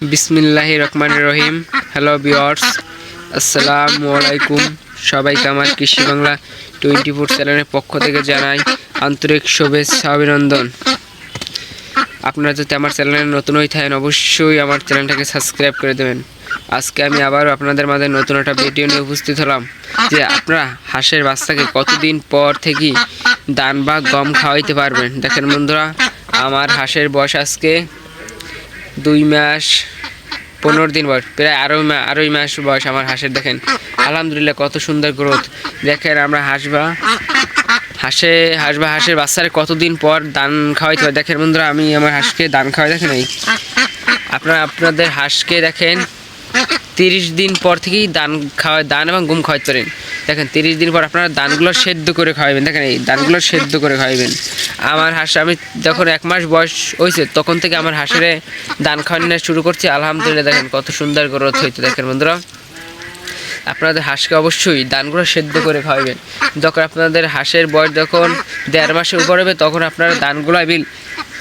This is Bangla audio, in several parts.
বিসমিল্লাহ রহমান রহিম। হ্যালো বিয়ার্স আসসালামু আলাইকুম। সবাইকে আমার কৃষি বাংলা টোয়েন্টি ফোর চ্যানেলের পক্ষ থেকে জানাই আন্তরিক শুভেচ্ছা, অভিনন্দন। আপনারা যদি আমার চ্যানেলে নতুন হয়ে থাকেন, অবশ্যই আমার চ্যানেলটাকে সাবস্ক্রাইব করে দেবেন। আজকে আমি আবারও আপনাদের মাঝে নতুন একটা ভিডিও নিয়ে উপস্থিত হলাম, যে আপনারা হাঁসের বাচ্চাকে কতদিন পর থেকে দান বা গম খাওয়াইতে পারবেন? দেখেন বন্ধুরা, আমার হাঁসের বয়স আজকে দুই মাস, পনেরো দিন বয়স, প্রায় আড়াই মাস আড়াই মাস বয়স আমার হাঁসের, দেখেন। আলহামদুলিল্লাহ, কত সুন্দর গ্রোথ দেখেন, আমরা হাঁসবা, হাঁসে হাঁস বা হাঁসের বাচ্চারা কতদিন পর দান খাওয়াইতে হয়? দেখেন, বন্ধুরা, আমি আমার হাঁসকে দান খাওয়াই, দেখেন এই। আপনারা, আপনাদের হাঁসকে, দেখেন, তিরিশ দিন পর থেকেই দান খাওয়া দান এবং গুম খাওয়াইতে পারেন। দেখেন, তিরিশ দিন পর আপনারা দানগুলো সেদ্ধ করে খাওয়াবেন দেখেন, এই দানগুলো সেদ্ধ করে খাওয়াবেন আমার হাঁস, আমি যখন এক মাস বয়স হয়েছে তখন থেকে আমার হাঁসের দান খাওয়ানো শুরু করছি। আলহামদুলিল্লাহ, দেখেন, কত সুন্দর গ্রোথ হইতে দেখেন, বন্ধুরা। আপনাদের হাঁসকে অবশ্যই দানগুলো সেদ্ধ করে খাওয়াবেন যখন আপনাদের হাঁসের বয়স যখন দেড় মাসে উপর হবে, তখন আপনারা দানগুলো এবিল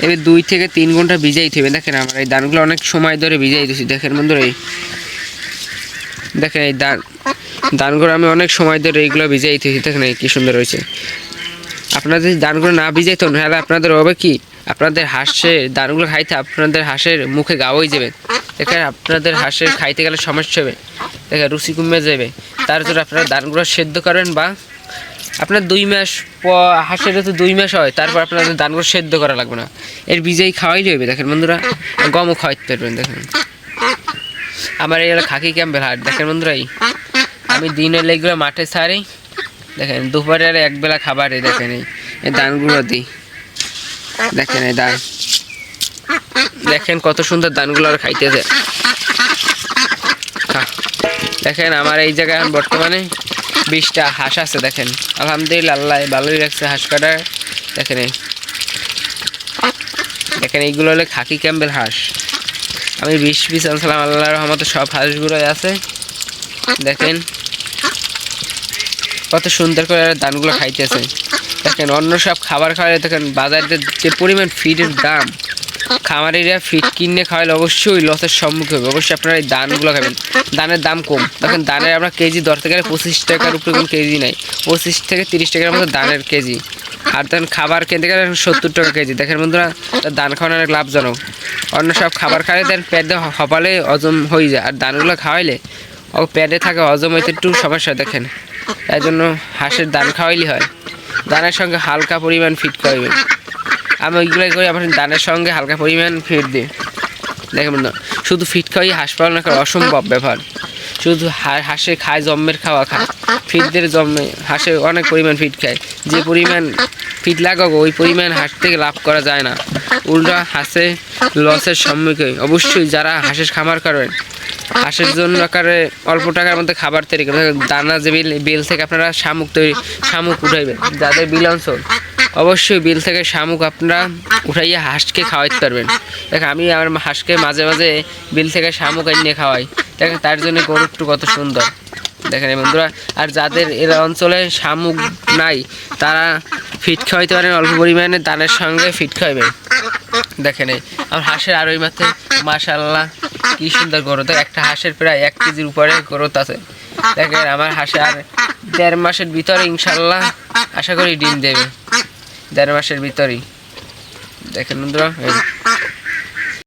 এবার দুই থেকে তিন ঘণ্টা ভিজাই থাকবে দেখেন, আমার এই দানগুলো অনেক সময় ধরে ভিজাই দিচ্ছি দেখেন, বন্ধুরা, এই দেখেন এই দান দানগুলো আমি অনেক সময় ধরে এইগুলো ভিজাই থাকি দেখেন কী সুন্দর হয়েছে। আপনাদের যদি দানগুলো না ভিজাইতো তাহলে আপনাদের হবে কি? আপনাদের হাঁসের দানগুলো খাইতে আপনাদের হাঁসের মুখে গা হয়ে যাবে। দেখেন আপনাদের হাঁসের খাইতে গেলে সমস্যা হবে। দেখেন রুচি কমে যাবে। তার জন্য আপনারা দানগুলো সেদ্ধ করেন বা আপনার দুই মাস হাঁসের তো দুই মাস হয়, তারপর আপনাদের দানগুলো সেদ্ধ করা লাগবে না। এর বীজেই খাওয়াই যাবে। দেখেন বন্ধুরা, গমও খাওয়াইতে পারবেন, দেখেন। আমার এই খাকি ক্যাম্পের হাট, দেখেন বন্ধুরা এই আমি দিনের লেগুলো মাঠে ছাড়ি, দেখেন দুপুরে আর একবেলা খাবারে দেখেন এই এই দানগুলো দিই। দেখেন এই দান। দেখেন কত সুন্দর দানগুলো আর খাইতেছে। দেখেন আমার এই জায়গায় বর্তমানে বিশটা হাঁস আছে, দেখেন। আলহামদুলিল্লাহ, আল্লাহ ভালোই রাখছে হাঁস কাটা দেখেন এই। দেখেন, এইগুলো হলো খাকি ক্যাম্বেল হাঁস। আমি বিশ পিস আনছিলাম আল্লাহ রহমতে সব হাঁসগুলোই আছে। দেখেন। কত সুন্দর করে এরা দানগুলো খাইতেছে। দেখেন, অন্য সব খাবার খাওয়ালে দেখেন বাজারে যে পরিমাণ ফিডের দাম, খামারিরা ফিড কিনে খাওয়ালে অবশ্যই লসের সম্মুখীন হবে। অবশ্যই আপনারা এই দানগুলো খাবেন। দানের দাম কম। দেখেন, দানের আমরা কেজি ধরতে গেলে পঁচিশ টাকার উপরে কোনো কেজি নেই। পঁচিশ থেকে তিরিশ টাকার মতো দানের কেজি। আর দেখেন খাবার কিনতে গেলে সত্তর টাকা কেজি। দেখেন বন্ধুরা দান খাওয়ানো অনেক লাভজনক। অন্য সব খাবার খাইলে দেন পেট হপালে হজম হয়ে যায়। আর দানগুলো খাওয়াইলে ও পেটে থাকে হজম হইতে একটু সমস্যা দেখেন। তাই জন্য হাঁসের দান খাওয়াইলে হয়। দানের সঙ্গে হালকা পরিমাণ ফিট খাওয়াইবেন। আমি ওইগুলোই করি আমার দানের সঙ্গে হালকা পরিমাণ ফিট দিই। দেখেন না শুধু ফিট খাওয়াই হাঁস পালন করা অসম্ভব ব্যাপার। শুধু হাঁসে খায়, জম্মের খাওয়া খায়। ফিটদের জম্মে হাঁসে অনেক পরিমাণ ফিট খায়। যে পরিমাণ ফিট লাগাক ওই পরিমাণ হাঁস থেকে লাভ করা যায় না। উল্টা হাঁসে লসের সম্মুখীন। অবশ্যই যারা হাঁসের খামার করেন, হাঁসের জন্য আকারে অল্প টাকার মধ্যে খাবার তৈরি করে দানা যে বিল বিল থেকে আপনারা শামুক তৈরি, শামুক উঠাইবেন, যাদের বিল অঞ্চল অবশ্যই বিল থেকে শামুক আপনারা উঠাইয়া হাঁসকে খাওয়াইতে পারবেন। দেখেন আমি আমার হাঁসকে মাঝে মাঝে বিল থেকে শামুক এনে খাওয়াই। দেখেন তার জন্য গরুরটু কত সুন্দর। দেখেন বন্ধুরা, আর যাদের এরা অঞ্চলে শামুক নাই, তারা ফিট খাওয়াইতে পারেন, অল্প পরিমাণে দানের সঙ্গে ফিট খাওয়াবেন দেখেন এই আমার হাঁসের আর ওই মাথায় মাশাল্লাহ কি সুন্দর গ্রোথ। একটা হাঁসের প্রায় এক কেজির উপরে গ্রোথ আছে। দেখেন আমার হাঁসে আর দেড় মাসের ভিতরে ইনশাল্লাহ আশা করি ডিম দেবে। দেড় মাসের ভিতরেই। দেখেন বন্ধুরা